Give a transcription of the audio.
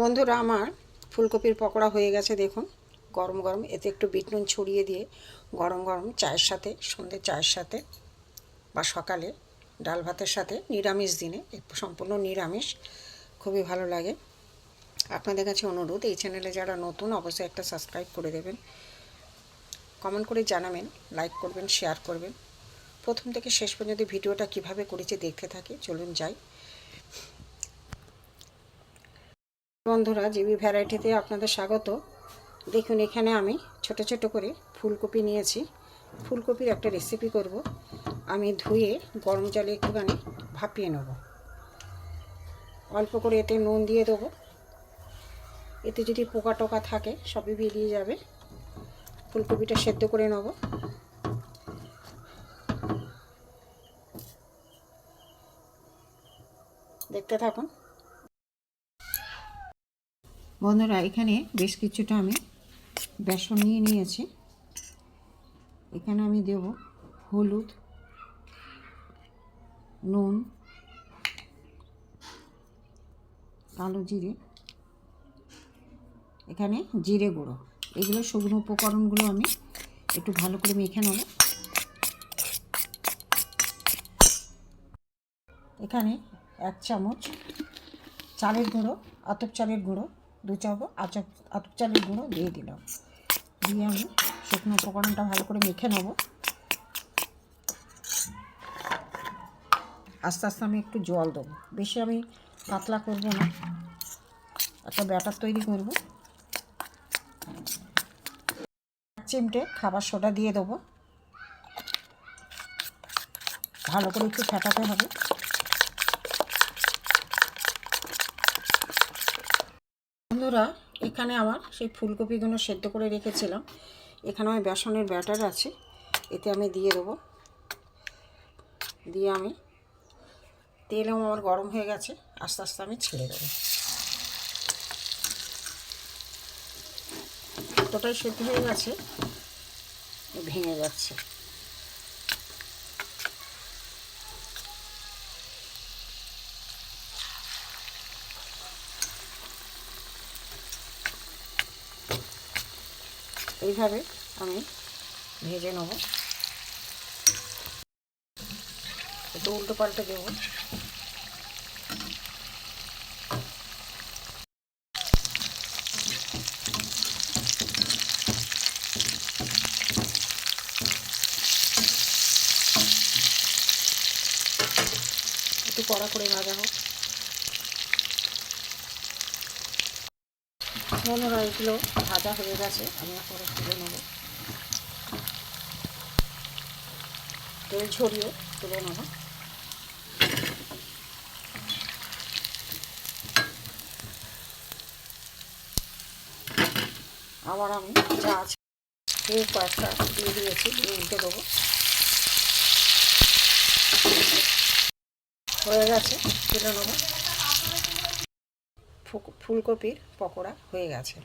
বন্ধুরা, আমার ফুলকপির পকোড়া হয়ে গেছে, দেখুন। গরম গরম, এতে একটু বিট নুন ছড়িয়ে দিয়ে গরম গরম চায়ের সাথে সন্ধে চায়ের সাথে বা সকালে ডাল ভাতের সাথে নিরামিষ দিনে সম্পূর্ণ নিরামিষ, খুবই ভালো লাগে। আপনাদের কাছে অনুরোধ, এই চ্যানেলে যারা নতুন, অবশ্যই একটা সাবস্ক্রাইব করে দেবেন। কমেন্ট করে জানাবেন, লাইক করবেন, শেয়ার করবেন। প্রথম থেকে শেষ পর্যন্ত ভিডিওটা কীভাবে করেছে দেখতে থাকি। চলুন যাই। বন্ধুরা, জিবি ভ্যারাইটিতে আপনাদের স্বাগত। দেখুন, এখানে আমি ছোট ছোট করে ফুলকপি নিয়েছি। ফুলকপির একটা রেসিপি করব। আমি ধুয়ে গরম জলে একটুখানি ভাপিয়ে নেব। অল্প করে এতে নুন দিয়ে দেবো। এতে যদি পোকা টোকা থাকে, সবই বেরিয়ে যাবে। ফুলকপিটা সেদ্ধ করে নেব। দেখতে থাকুন। বন্ধুরা, এখানে বেশ কিছুটা আমি বেসন নিয়ে নিয়েছি। এখানে আমি দেব হলুদ, নুন, কালো জিরে। এখানে জিরে গুঁড়ো। এগুলো শুকনো উপকরণগুলো আমি একটু ভালো করে মেখে নেব। এখানে এক চামচ চালের গুঁড়ো, আতপ চালের গুঁড়ো, দু চামচ আচপ, আতপ চালের গুঁড়ো দিয়ে দিলাম। দিয়ে আমি শুকনো উপকরণটা ভালো করে মেখে নেব। আস্তে আস্তে আমি একটু জল দেবো। বেশি আমি পাতলা করব না। একটা ব্যাটার তৈরি করব এক চিমটে খাবার সোডা দিয়ে দেবো। ভালো করে একটু ফেটাতে হবে। বন্ধুরা, এখানে আমার সেই ফুলকপিগুলো সেদ্ধ করে রেখেছিলাম। এখানে আমি বেসনের ব্যাটার আছে, এতে আমি দিয়ে দেবো। দিয়ে আমি তেলও আমার গরম হয়ে গেছে, আস্তে আস্তে আমি ছেড়ে দেবো। এতটাই সেদ্ধ হয়ে গেছে? ভেঙে যাচ্ছে। এইভাবে আমি ভেজে নেব। একটু উল্টো পাল্টে দেবো। একটু কড়া করে ভাজা হোক বন্ধুরা এগুলো ভাজা হয়ে গেছে আমি এখন তুলে নেব তেল ঝরিয়ে তুলে নেব আবার আমি যা আছে কয়েকটা দিয়ে দিয়েছি দিয়ে উল্টে দেবো হয়ে গেছে তুলে নেব। ফুলকপির পকোড়া হয়ে গেছে।